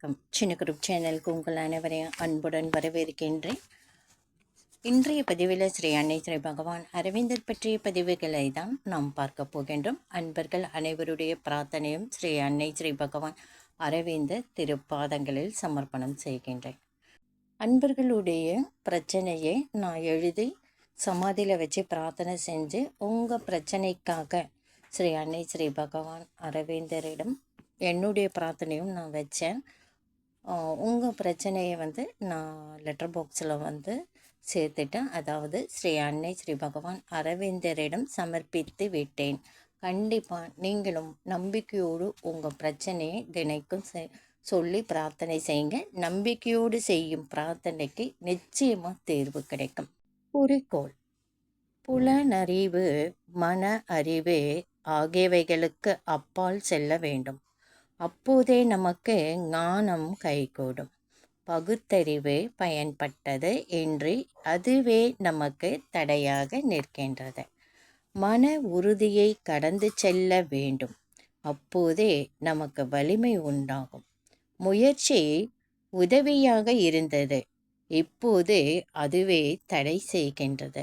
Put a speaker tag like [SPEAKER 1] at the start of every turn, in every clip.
[SPEAKER 1] வணக்கம். சின்ன குரூப் சேனலுக்கு உங்கள் அனைவரையும் அன்புடன் வரவேற்கின்றேன். இன்றைய பதிவில் ஸ்ரீ அன்னை ஸ்ரீ பகவான் அரவிந்தர் பற்றிய பதிவுகளை தான் நாம் பார்க்க போகின்றோம். அன்பர்கள் அனைவருடைய பிரார்த்தனையும் ஸ்ரீ அன்னை ஸ்ரீ பகவான் அரவிந்தர் திருப்பாதங்களில் சமர்ப்பணம் செய்கின்றேன். அன்பர்களுடைய பிரச்சனையை நான் எழுதி சமாதியில் வச்சு பிரார்த்தனை செஞ்சு உங்கள் பிரச்சனைக்காக ஸ்ரீ அன்னை ஸ்ரீ பகவான் அரவிந்தரிடம் என்னுடைய பிரார்த்தனையும் நான் வச்சேன். உங்கள் பிரச்சனையை வந்து நான் லெட்டர் பாக்ஸில் வந்து சேர்த்துட்டேன். அதாவது ஸ்ரீ அன்னை ஸ்ரீ பகவான் அரவிந்தரிடம் சமர்ப்பித்து விட்டேன். கண்டிப்பாக நீங்களும் நம்பிக்கையோடு உங்கள் பிரச்சனையை தினைக்கும் சொல்லி பிரார்த்தனை செய்யுங்க. நம்பிக்கையோடு செய்யும் பிரார்த்தனைக்கு நிச்சயமாக தேர்வு கிடைக்கும். குறிக்கோள். புலனறிவு மன அறிவு ஆகியவைகளுக்கு அப்பால் செல்ல வேண்டும். அப்போதே நமக்கு ஞானம் கைகூடும். பகுத்தறிவு பயன்பட்டது என்று அதுவே நமக்கு தடையாக நிற்கின்றது. மன உறுதியை கடந்து செல்ல வேண்டும். அப்போதே நமக்கு வலிமை உண்டாகும். முயற்சி உதவியாக இருந்தது. இப்போது அதுவே தடை செய்கின்றது.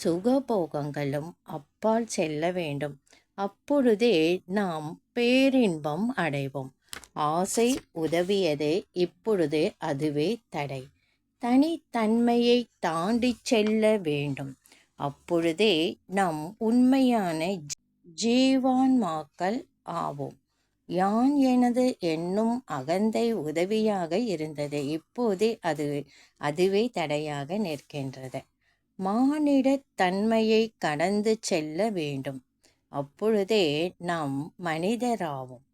[SPEAKER 1] சுகபோகங்களும் அப்பால் செல்ல வேண்டும். அப்பொழுதே நாம் பேரின்பம் அடைவோம். ஆசை உதவியது இப்பொழுது அதுவே தடை. தனித்தன்மையை தாண்டி செல்ல வேண்டும். அப்பொழுதே நம் உண்மையான ஜீவான்மாக்கள் ஆவோம். யான் எனது என்னும் அகந்தை உதவியாக இருந்தது. இப்போதே அது அதுவே தடையாக நிற்கின்றது. மானிட தன்மையை கடந்து செல்ல வேண்டும். அப்பொழுதே நாம் மனிதராவோம்.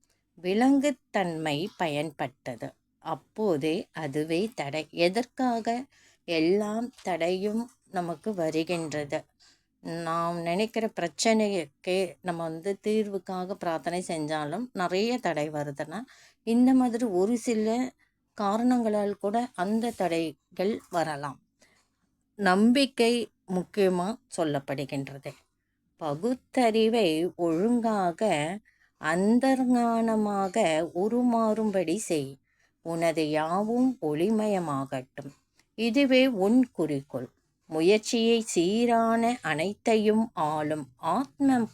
[SPEAKER 1] விலங்குத்தன்மை பயன்பட்டது. அப்போதே அதுவே தடை. எதற்காக? எல்லாம் தடையும் நமக்கு வருகின்றது. நாம் நினைக்கிற பிரச்சனைக்கே நம்ம வந்து தீர்வுக்காக பிரார்த்தனை செஞ்சாலும் நிறைய தடை வருதுன்னா இந்த மாதிரி ஒரு சில காரணங்களால் கூட அந்த தடைகள் வரலாம். நம்பிக்கை முக்கியமாக சொல்லப்படுகின்றது. பகுத்தறிவை ஒழுங்காக அந்தர்ஞானமாக உருமாறும்படி செய். உனது யாவும் ஒளிமயமாகட்டும். இதுவே உன் குறிக்கோள். முயற்சியை சீரான அனைத்தையும் ஆளும் ஆத்ம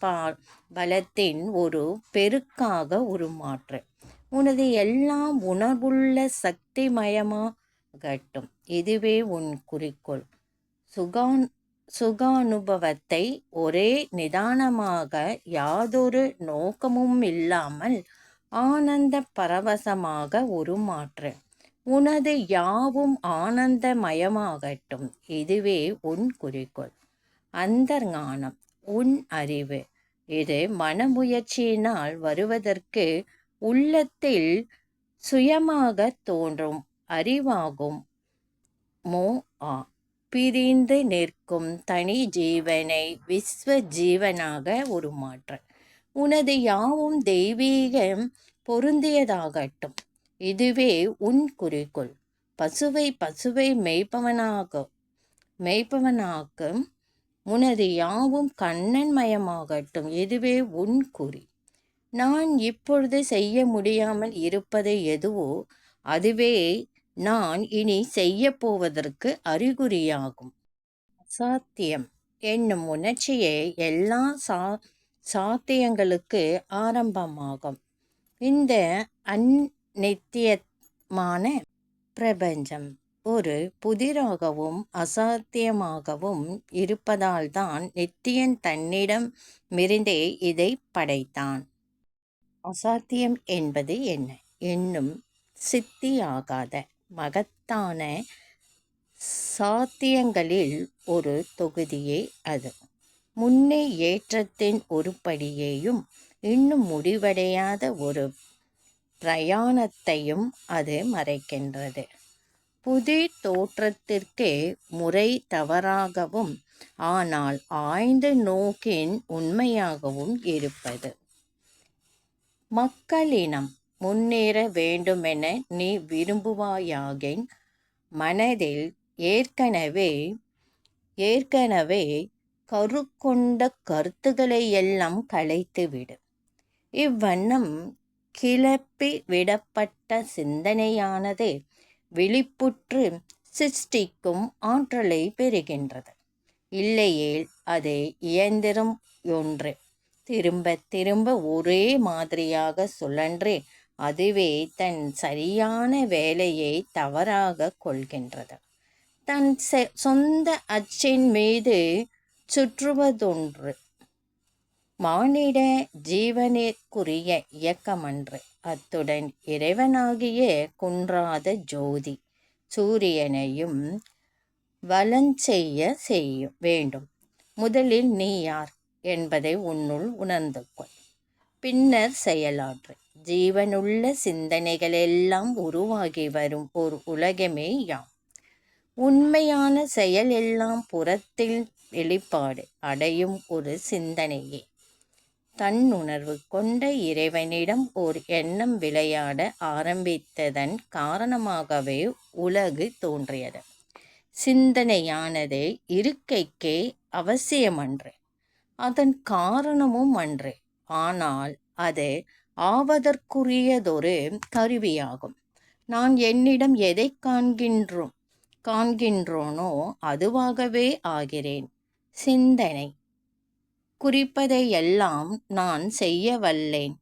[SPEAKER 1] பலத்தின் ஒரு பெருக்காக உருமாற்று. உனது எல்லாம் உணர்வுள்ள சக்திமயமாகட்டும். இதுவே உன் குறிக்கோள். சுகான் சுகானுபவத்தை ஒரே நிதானமாக யாதொரு நோக்கமும் இல்லாமல் ஆனந்த பரவசமாக உருமாற்று. உனது யாவும் ஆனந்தமயமாகட்டும். இதுவே உன் குறிக்கோள். அந்தர்ஞானம் உன் அறிவு. இது மனமுயற்சியினால் வருவதற்கு உள்ளத்தில் சுயமாக தோன்றும். அறிவாகும். மோ ஆ. பிரிந்து நிற்கும் தனி ஜீவனை விஸ்வ ஜீவனாக உருமாற்ற. உனது யாவும் தெய்வீகம் பொருந்தியதாகட்டும். இதுவே உன் குறிக்கோள். பசுவை பசுவை மெய்ப்பவனாக மெய்ப்பவனாக்கும் உனது யாவும் கண்ணன்மயமாகட்டும். இதுவே உன் குறி. நான் இப்பொழுது செய்ய முடியாமல் இருப்பது எதுவோ அதுவே நான் இனி செய்யப்போவதற்கு அறிகுறியாகும். சாத்தியம் என்னும் உணர்ச்சியே எல்லா சா சாத்தியங்களுக்கு ஆரம்பமாகும். இந்த அந்நித்தியமான பிரபஞ்சம் ஒரு புதிராகவும் அசாத்தியமாகவும் இருப்பதால்தான் நித்தியன் தன்னிடம் மிருந்தே இதை படைத்தான். அசாத்தியம் என்பது என்ன? என்னும் சித்தியாகாத மகத்தான சாத்தியங்களில் ஒரு தொகுதியே அது. முன்னே ஏற்றத்தின் ஒரு படியையும் இன்னும் முடிவடையாத ஒரு பிரயாணத்தையும் அது மறைக்கின்றது. புதிர் தோற்றத்திற்கே முறை தவறாகவும் ஆனால் ஆய்ந்த நோக்கின் உண்மையாகவும் இருப்பது. மக்களினம் முன்னேற வேண்டுமென நீ விரும்புவாயாகின் மனதில் ஏற்கனவே ஏற்கனவே கருக்கொண்ட கருத்துக்களை எல்லாம் களைத்துவிடு. இவ்வண்ணம் கிளப்பி விடப்பட்ட சிந்தனையானது விழிப்புற்று சிருஷ்டிக்கும் ஆற்றலை பெறுகின்றது. இல்லையேல் அது இயந்திரம் ஒன்று. திரும்ப திரும்ப ஒரே மாதிரியாக சுழன்று அதுவே தன் சரியான வேலையை தவறாக கொள்கின்றது. தன் சொந்த அச்சின் மீது சுற்றுவதொன்று. மானிட ஜீவனிற்குரிய இயக்கமன்று. அத்துடன் இறைவனாகிய குன்றாத ஜோதி சூரியனையும் வலஞ்செய்ய செய்யும் வேண்டும். முதலில் நீ யார் என்பதை உன்னுள் உணர்ந்து கொள் பின்னர் செயலாற்று. ஜீவனுள்ள சிந்தனைகள் எல்லாம் உருவாகி வரும் ஒரு உலகமே யாம். உண்மையான செயல் எல்லாம் புறத்தில் வெளிப்பாடு அடையும் ஒரு சிந்தனையே. தன்னுணர்வு கொண்ட இறைவனிடம் ஓர் எண்ணம் விளையாட ஆரம்பித்ததன் காரணமாகவே உலகு தோன்றியது. சிந்தனையானது இருக்கைக்கே அவசியமன்று. அதன் காரணமும் அன்று. ஆனால் அது ஆவதற்குரியதொரு கருவியாகும். நான் என்னிடம் எதை காண்கின்றோம் காண்கின்றோனோ அதுவாகவே ஆகிறேன். சிந்தனை. குறிப்பதையெல்லாம் நான் செய்ய வல்லேன்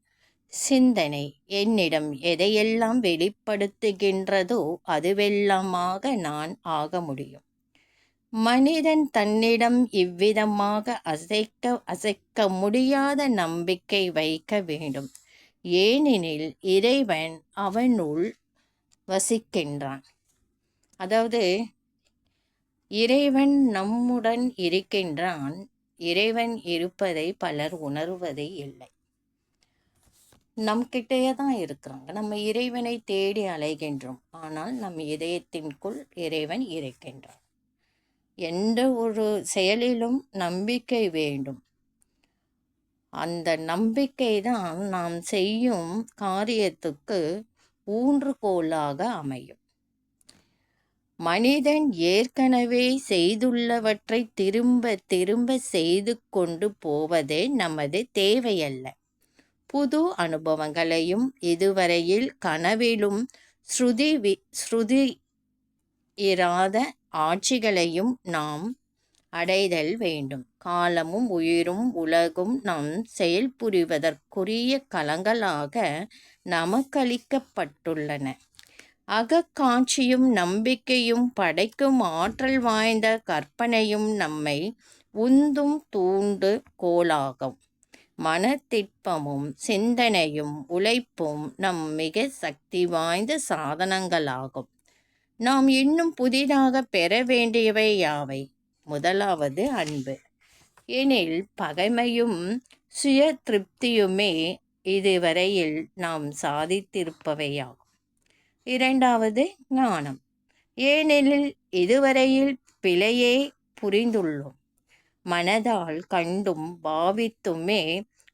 [SPEAKER 1] சிந்தனை. என்னிடம் எதையெல்லாம் வெளிப்படுத்துகின்றதோ அதுவெல்லாமாக நான் ஆக முடியும். மனிதன் தன்னிடம் இவ்விதமாக அசைக்க அசைக்க முடியாத நம்பிக்கை வைக்க வேண்டும். ஏனெனில் இறைவன் அவனுள் வசிக்கின்றான். அதாவது இறைவன் நம்முடன் இருக்கின்றான் இறைவன் இருப்பதை பலர் உணர்வதே இல்லை. நம் கிட்டேயே தான் இருக்கிறாங்க. நம்ம இறைவனை தேடி அலைகின்றோம். ஆனால் நம் இதயத்தின்குள் இறைவன் இருக்கின்றான். எந்த ஒரு செயலிலும் நம்பிக்கை வேண்டும். அந்த நம்பிக்கை தான் நாம் செய்யும் காரியத்துக்கு ஊன்றுகோலாக அமையும். மனிதன் ஏற்கனவே செய்துள்ளவற்றை திரும்ப திரும்ப செய்து கொண்டு போவதே நமது தேவையல்ல. புது அனுபவங்களையும் இதுவரையில் கனவிலும் ஸ்ருதி வி ஸ்ருதி இராத ஆட்சிகளையும் நாம் அடைதல் வேண்டும். காலமும் உயிரும் உலகும் நம் செயல்புரிவதற்குரிய களங்களாக நமக்களிக்கப்பட்டுள்ளன. அகக்காட்சியும் நம்பிக்கையும் படைக்கும் ஆற்றல் வாய்ந்த கற்பனையும் நம்மை உந்தும் தூண்டு கோலாகும். மனத்திற்பமும் சிந்தனையும் உழைப்பும் நம் மிக சக்தி வாய்ந்த சாதனங்களாகும். நாம் இன்னும் புதிதாக பெற வேண்டியவை யாவை? முதலாவது அன்பு. எனில் பகைமையும் சுய திருப்தியுமே இதுவரையில் நாம் சாதித்திருப்பவையாகும். இரண்டாவது ஞானம். ஏனெனில் இதுவரையில் பிழையே புரிந்துள்ளோம். மனதால் கண்டும் பாவித்துமே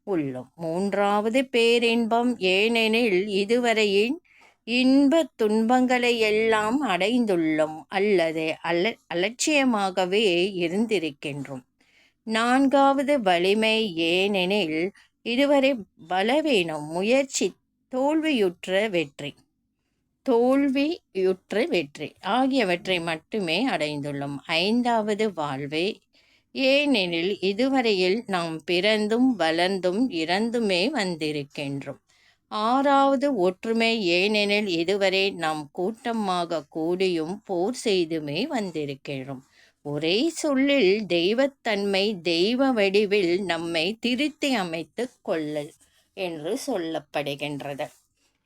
[SPEAKER 1] உள்ளோம். மூன்றாவது பேரின்பம் ஏனெனில் இதுவரையில் இன்ப துன்பங்களை எல்லாம் அடைந்துள்ளோம் அல்லது அல அலட்சியமாகவே இருந்திருக்கின்றோம். நான்காவது வலிமை ஏனெனில் இதுவரை பலவீனம் முயற்சி தோல்வியுற்ற வெற்றி தோல்வியுற்ற வெற்றி ஆகியவற்றை மட்டுமே அடைந்துள்ளோம். ஐந்தாவது வாழ்வு ஏனெனில் இதுவரையில் நாம் பிறந்தும் வளர்ந்தும் இறந்துமே வந்திருக்கின்றோம். ஆறாவது ஒற்றுமை ஏனெனில் இதுவரை நாம் கூட்டமாக கூடியும் போர் செய்துமே வந்திருக்கிறோம். ஒரே சொல்லில் தெய்வத்தன்மை தெய்வ வடிவில் நம்மை திருத்தி அமைத்து கொள்ளல் என்று சொல்லப்படுகின்றது.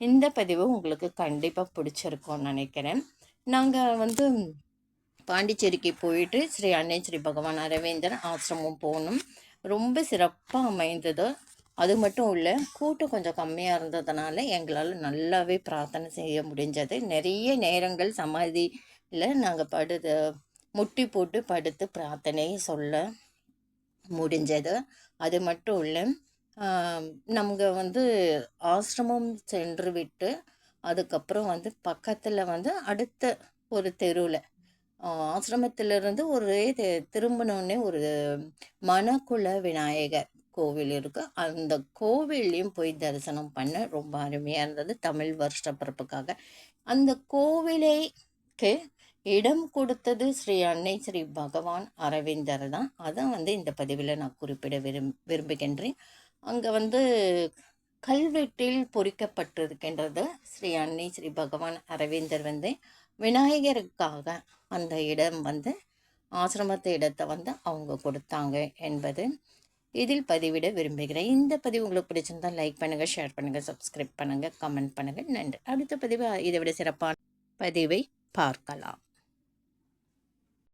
[SPEAKER 1] இந்த பதிவு உங்களுக்கு கண்டிப்பாக பிடிச்சிருக்கும்னு நினைக்கிறேன். நாங்கள் வந்து பாண்டிச்சேரிக்கு போயிட்டு ஸ்ரீ அன்னை ஸ்ரீ பகவான் அரவேந்தர் ஆசிரமம் போகணும். ரொம்ப சிறப்பாக அமைந்தது. அது மட்டும் இல்லை கூட்டம் கொஞ்சம் கம்மியாக இருந்ததுனால எங்களால் நல்லாவே பிரார்த்தனை செய்ய முடிஞ்சது. நிறைய நேரங்கள் சமாதியில் நாங்கள் படுது முட்டி போட்டு படுத்து பிரார்த்தனை சொல்ல முடிஞ்சது. அது மட்டும் இல்லை நமக்கு வந்து ஆசிரமம் சென்று விட்டு அதுக்கப்புறம் வந்து பக்கத்தில் வந்து அடுத்த ஒரு தெருவில் ஆசிரமத்திலிருந்து ஒரு திரும்பினோடனே ஒரு மணக்குள விநாயகர். கோவில் இருக்குது அந்த கோவில்லையும் போய் தரிசனம் பண்ண ரொம்ப அருமையாக இருந்தது தமிழ் வருஷ பிறப்புக்காக அந்த கோவிலைக்கு இடம் கொடுத்தது ஸ்ரீ அன்னை ஸ்ரீ பகவான் அரவிந்தர் தான். அதை வந்து இந்த பதிவில் நான் குறிப்பிட விரும் விரும்புகின்றேன். அங்கே வந்து கல்வெட்டில் பொறிக்கப்பட்டிருக்கின்றது ஸ்ரீ அன்னை ஸ்ரீ பகவான் அரவிந்தர் வந்து. விநாயகருக்காக அந்த இடம் வந்து ஆசிரமத்து இடத்தை வந்து அவங்க கொடுத்தாங்க என்பது இதில் பதிவிட விரும்புகிறேன். இந்த பதிவு உங்களுக்கு பிடிச்சிருந்தால் லைக் பண்ணுங்கள் ஷேர் பண்ணுங்கள் சப்ஸ்கிரைப் பண்ணுங்கள் கமெண்ட் பண்ணுங்கள் நன்றி. அடுத்த பதிவு இதை விட சிறப்பான பதிவை பார்க்கலாம்.